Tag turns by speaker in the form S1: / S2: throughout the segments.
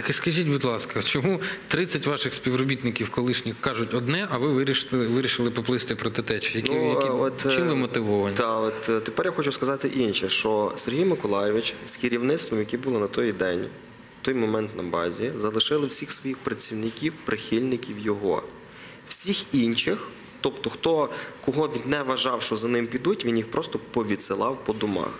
S1: Так і скажіть, будь ласка, чому 30 ваших співробітників колишніх кажуть одне, а ви вирішили, вирішили поплисти проти течії? Які,
S2: Ну,
S1: які,
S2: е, от, е,
S1: чим ви мотивовані?
S2: Та от е, тепер я хочу сказати інше, що Сергій Миколайович з керівництвом, які були на той день, в той момент на базі, залишили всіх своїх працівників, прихильників його. Всіх інших, тобто хто кого він не вважав, що за ним підуть, він їх просто повідсилав по домах.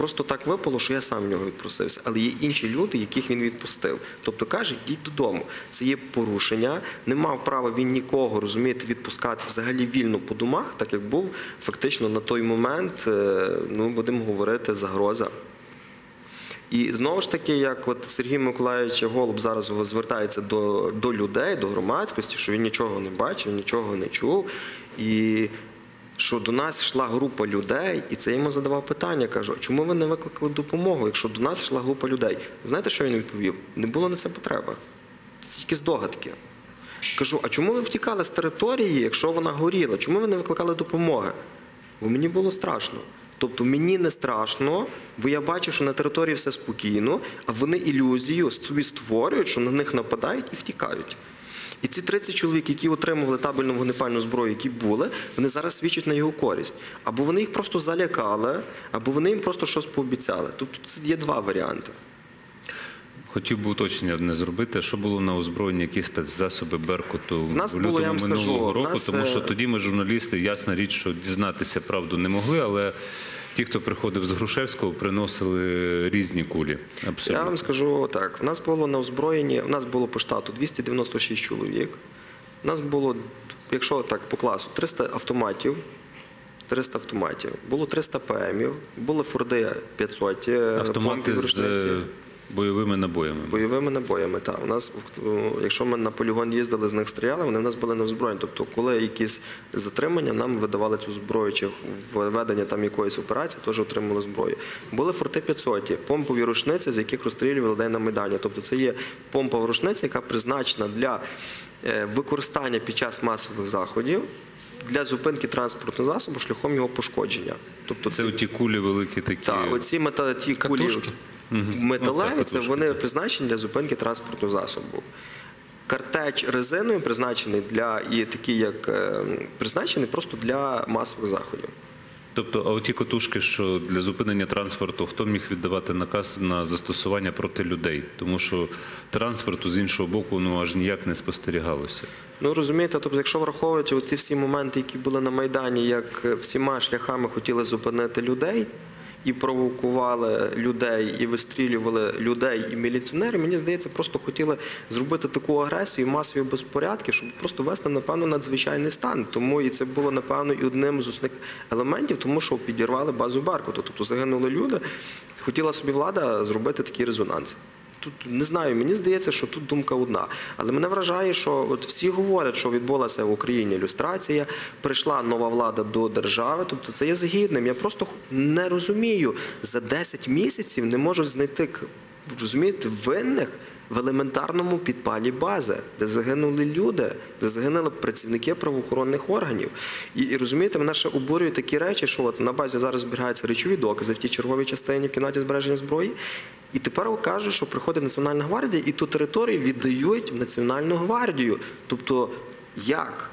S2: Просто так випало, що я сам в нього відпросився. Але є інші люди, яких він відпустив. Тобто каже, йдіть додому. Це є порушення. Не мав права він нікого розумієте, відпускати взагалі вільно по домах, так як був фактично на той момент, е, ну будемо говорити, загроза. І знову ж таки, як от Сергій Миколаївич Голуб зараз звертається до, до людей, до громадськості, що він нічого не бачив, нічого не чув. І що до нас йшла група людей, і це йому задавав питання. Кажу, чому ви не викликали допомогу, якщо до нас йшла група людей? Знаєте, що він відповів? Не було на це потреби. Це тільки здогадки. Кажу, а чому ви втікали з території, якщо вона горіла? Чому ви не викликали допомоги? Бо мені було страшно. Тобто мені не страшно, бо я бачу, що на території все спокійно, а вони ілюзію собі створюють, що на них нападають і втікають. І ці 30 чоловік, які отримували табельну вогнепальну зброю, які були, вони зараз свідчать на його користь. Або вони їх просто залякали, або вони їм просто щось пообіцяли. Тобто це є два варіанти.
S3: Хотів би уточнення одне зробити, що було на озброєнні, які спецзасоби Беркуту в
S2: нас
S3: лютому
S2: було, я вам
S3: минулого року,
S2: нас,
S3: тому що
S2: е,
S3: тоді ми, журналісти, ясна річ, що дізнатися правду не могли, але ті, хто приходив з Грушевського, приносили різні кулі.
S2: Я вам скажу так: в нас було на озброєнні, в нас було по штату 296 чоловік. У нас було, якщо так по класу, 300 автоматів. 300 автоматів. Було 300 ПМів, були Форди 500, е,
S3: Автомати
S2: помпів,
S3: з бойовими набоями.
S2: Бойовими набоями, так. У нас, якщо ми на полігон їздили, з них стріляли, вони в нас були не озброєні. Тобто, коли якісь затримання, нам видавали цю зброю, чи введення там якоїсь операції, теж отримали зброю. Були форти 500, помпові рушниці, з яких розстрілювали людей на Майдані. Тобто це є помпова рушниця, яка призначена для е, використання під час масових заходів. Для зупинки транспортного засобу шляхом його пошкодження. Тобто
S3: Це ті кулі великі такі.
S2: так, оці мета, ті кулі
S1: Катушки?
S2: Металеві,
S3: Ну,
S2: це вони призначені для зупинки транспортного засобу. Картеч резиною призначений для і такий, як е, призначений просто для масових заходів.
S3: Тобто, а оті котушки, що для зупинення транспорту, хто міг віддавати наказ на застосування проти людей? Тому що транспорту з іншого боку ну аж ніяк не спостерігалося.
S2: Ну розумієте, тобто, якщо враховувати ті всі моменти, які були на Майдані, як е, всіма шляхами хотіли зупинити людей і провокували людей, і вистрілювали людей і міліціонери. мені здається, просто хотіли зробити таку агресію, масові безпорядки, щоб просто вести, напевно, надзвичайний стан. Тому і це було, напевно, і одним з основних елементів, тому що підірвали базу Беркуту. Тобто загинули люди. Хотіла собі влада зробити такий резонанс. Тут не знаю, мені здається, що тут думка одна. Але мене вражає, що от всі говорять, що відбулася в Україні ілюстрація, прийшла нова влада до держави. Тобто це є згідним. Я просто не розумію. За 10 місяців не можуть знайти розумієте, винних в елементарному підпалі бази, де загинули люди, де загинули працівники правоохоронних органів. І, і розумієте, мене ще обурюють такі речі, що от на базі зараз зберігаються речові докази в тій черговій частині в кімнаті збереження зброї. І тепер кажуть, що приходить Національна гвардія і ту територію віддають в Національну гвардію. Тобто, як?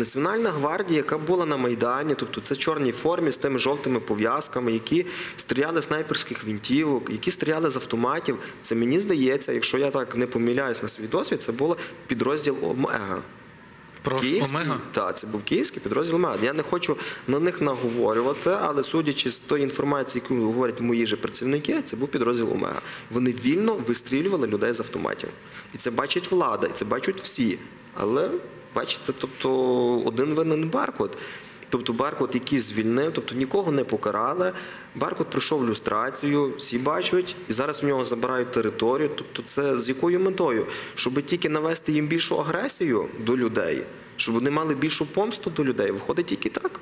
S2: Національна гвардія, яка була на Майдані, тобто це чорній формі з тими жовтими пов'язками, які стріляли з снайперських вінтівок, які стріляли з автоматів. Це мені здається, якщо я так не помиляюсь на свій досвід, це було підрозділ Омега.
S1: Прошу,
S2: Київський,
S1: Омега?
S2: Так, це був київський підрозділ МЕД. Я не хочу на них наговорювати, але судячи з тої інформації, яку говорять мої же працівники, це був підрозділ Омега. Вони вільно вистрілювали людей з автоматів. І це бачить влада, і це бачать всі. Але бачите, тобто один винен Беркут. Тобто Беркут, який звільнив, тобто нікого не покарали. Беркут пройшов люстрацію, всі бачать, і зараз в нього забирають територію. Тобто, це з якою метою? Щоб тільки навести їм більшу агресію до людей, щоб вони мали більшу помсту до людей. Виходить тільки так.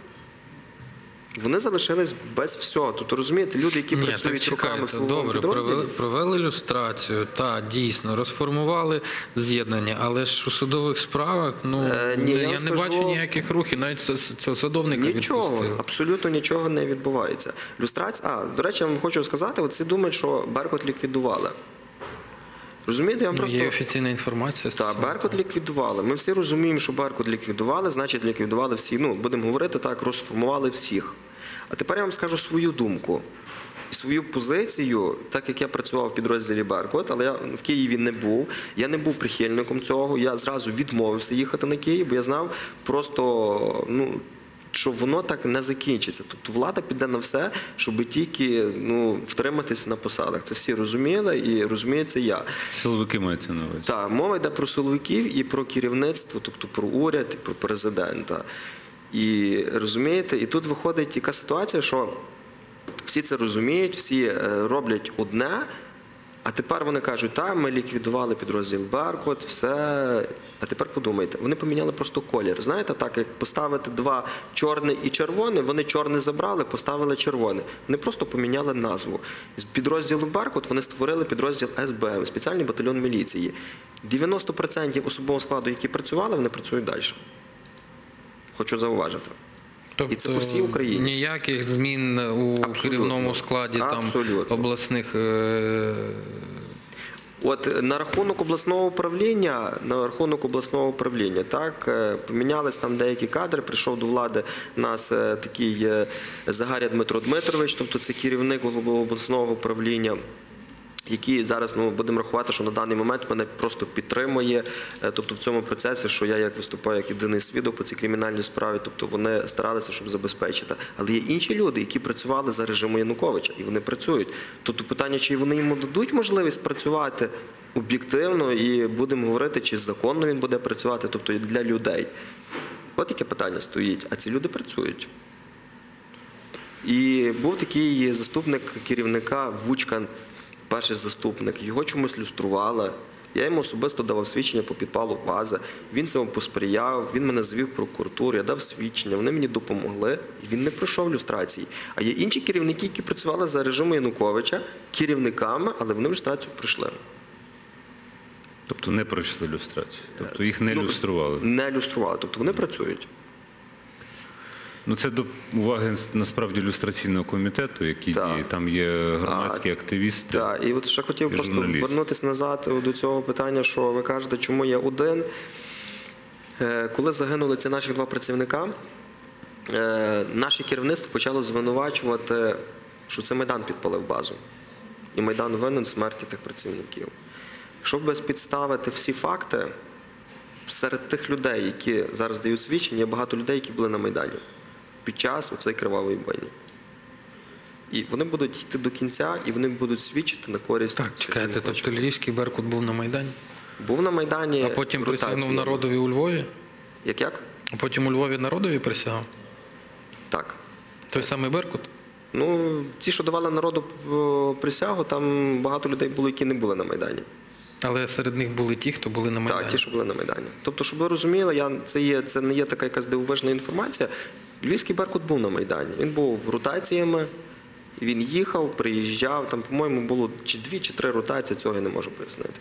S2: Вони залишились без всього. Тобто, розумієте, люди, які
S1: Ні, так
S2: працюють руками в
S1: добре,
S2: підрозділі.
S1: провели, провели люстрацію, та дійсно розформували з'єднання, але ж у судових справах ну
S2: Е, ні, я
S1: я,
S2: вам
S1: не бачу ніяких рухів, навіть це, це садовника
S2: Нічого,
S1: відпустили.
S2: абсолютно нічого не відбувається. Люстрація, а до речі, я вам хочу сказати, оці думають, що Беркут ліквідували. Розумієте, я вам
S1: Ну,
S2: просто
S1: Є офіційна інформація.
S2: та
S1: стосовно
S2: Беркут ліквідували. Ми всі розуміємо, що Беркут ліквідували, значить ліквідували всі. Ну будемо говорити так, розформували всіх. А тепер я вам скажу свою думку свою позицію, так як я працював в підрозділі Беркут, але я в Києві не був. Я не був прихильником цього. Я зразу відмовився їхати на Київ, бо я знав просто ну. Що воно так не закінчиться. Тобто влада піде на все, щоб тільки ну, втриматися на посадах. Це всі розуміли і розуміє це я.
S3: Силовики мається на увазі.
S2: Так, мова йде про силовиків і про керівництво, тобто про уряд, і про президента. І розумієте, і тут виходить яка ситуація, що всі це розуміють, всі е, роблять одне, а тепер вони кажуть, так, ми ліквідували підрозділ Беркут, все. А тепер подумайте, вони поміняли просто колір. Знаєте, так як поставити два чорне і червоне, вони чорне забрали, поставили червоне. Вони просто поміняли назву. З підрозділу Беркут вони створили підрозділ СБМ, спеціальний батальйон міліції. 90% особового складу, які працювали, вони працюють далі. Хочу зауважити.
S1: Тобто
S2: І це по всій Україні.
S1: Ніяких змін у
S2: Абсолютно.
S1: керівному складі там обласних е,
S2: От на рахунок обласного управління, на рахунок обласного управління, так е, помінялись там деякі кадри. Прийшов до влади у нас е, такий Загаря Дмитро Дмитрович, тобто це керівник обласного управління. Який зараз ну будемо рахувати, що на даний момент мене просто підтримує, е, тобто в цьому процесі, що я як виступаю як єдиний свідок по цій кримінальній справі, тобто вони старалися, щоб забезпечити. Але є інші люди, які працювали за режиму Януковича, і вони працюють. Тобто питання, чи вони йому дадуть можливість працювати об'єктивно, і будемо говорити, чи законно він буде працювати, тобто для людей. От яке питання стоїть, а ці люди працюють. І був такий заступник керівника Вучкан, перший заступник. Його чомусь люстрували. Я йому особисто давав свідчення по підпалу бази. Він цьому посприяв, він мене звів в прокуратуру, я дав свідчення, вони мені допомогли, і він не пройшов люстрації. А є інші керівники, які працювали за режиму Януковича, керівниками, але вони в люстрацію пройшли.
S3: Тобто не пройшли люстрацію. Тобто їх не
S2: Ну,
S3: люстрували.
S2: Не люстрували, тобто вони працюють.
S3: Ну це до уваги насправді люстраційного комітету, який
S2: Так.
S3: діє. Там є громадські активісти.
S2: Так, і от ще хотів просто
S3: журналісти.
S2: вернутися назад до цього питання, що ви кажете, чому я один. Е, Коли загинули ці наші два працівника, е, наше керівництво почало звинувачувати, що це Майдан підпалив базу. І Майдан винен в смерті тих працівників. Щоб безпідставити всі факти, серед тих людей, які зараз дають свідчення, є багато людей, які були на Майдані під час оцеї кривавої бойні. І вони будуть йти до кінця, і вони будуть свідчити на користь.
S1: так, чекайте, тобто... Львівський Беркут був на Майдані,
S2: Був на Майдані.
S1: а потім
S2: ротації.
S1: присягнув народові у Львові,
S2: Як як?
S1: а потім у Львові народові присягав.
S2: Так.
S1: Той самий Беркут.
S2: Ну, ті, що давали народу е, присягу, там багато людей було, які не були на Майдані.
S1: Але серед них були ті, хто були на Майдані.
S2: Так, ті, що були на Майдані. Тобто, щоб ви розуміли, я, це, є, це не є така якась дивовижна інформація. Львівський Беркут був на Майдані. Він був ротаціями, він їхав, приїжджав. Там, по-моєму, було чи дві, чи три ротації, цього я не можу пояснити.